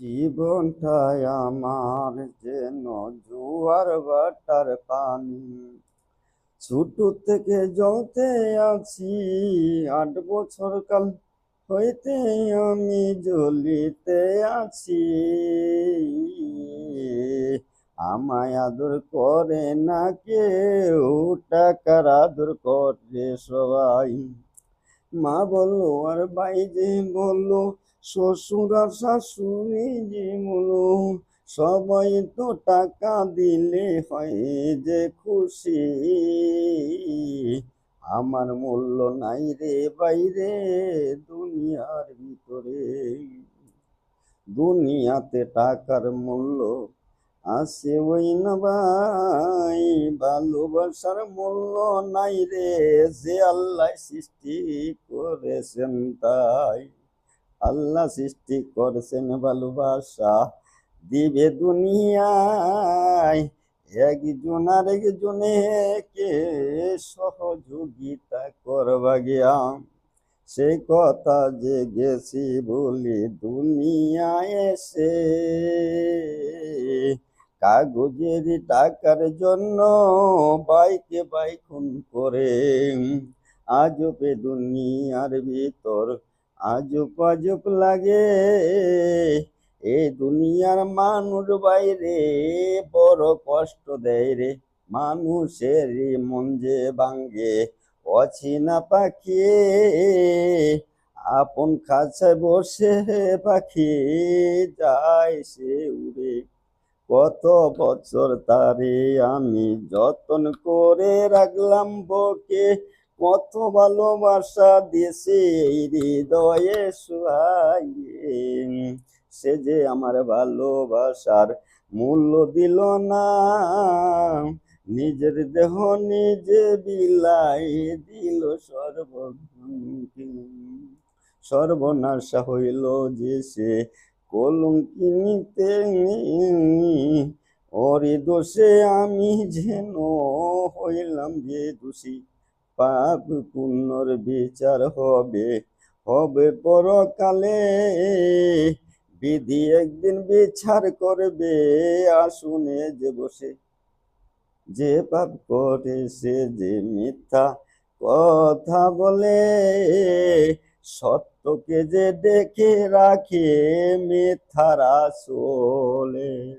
জীবনটাই আমার যেন জোয়ার বাটার পানি। ছোট থেকে জ্বলতে আছি, আট বছর কাল হইতে আমি জ্বলিতে আছি। আমায় আদর করে না কেউ, টাকার আদর করে সবাই। মা বলল, আর ভাই যে বলল শ্বশুর শাশুড়ি যে সবাই তো টাকা দিলে হয় যে খুশি। আমার মূল্য নাই রে বাইরে, দুনিয়ার ভিতরে। দুনিয়াতে টাকার মূল্য আছে ওই না ভাই, ভালোবাসার মূল্য নাই রে, যে আল্লাহ সৃষ্টি করেছেন তাই। আল্লাহ সৃষ্টি করেছেন ভালোবাসা। দিবে দুনিয়ায় একজন আর কে সহযোগিতা করবা গিয়া? সে কথা যে গেছি বলি দুনিয়ায় এসে কাগজের টাকার জন্য বাইকে বাইকুন করে। আজবে দুনিয়ার ভিতর আজব আজব লাগে এ দুনিয়ার মানুষ বাইরে, বড় কষ্ট দেয় রে মানুষের মন যে ভাঙ্গে অচিনা পাখি, আপন খাঁচায় বসে পাখি যায় সে উড়ে। কত বছর তারে আমি যতন করে রাখলাম বকে কত ভালোবাসা দিয়েছে, হৃদয়ে শুয়াইয়ে সে যে আমার ভালোবাসার মূল্য দিল না, নিজের দেহ নিজে বিলাই দিল সর্ব সর্বনাশা হইল যে সে কলঙ্কিনীতে ওরে দোষে আমি যেন হইলাম যে দোষী। পাপ পুণ্যর বিচার হবে। হবে পরকালে। বিধি একদিন বিচার করবে। আসুনে যে বসে। যে পাপ করে সে যে মিথ্যা কথা বলে। সত্যকে যে ডেকে রাখে মিথ্যারা চলে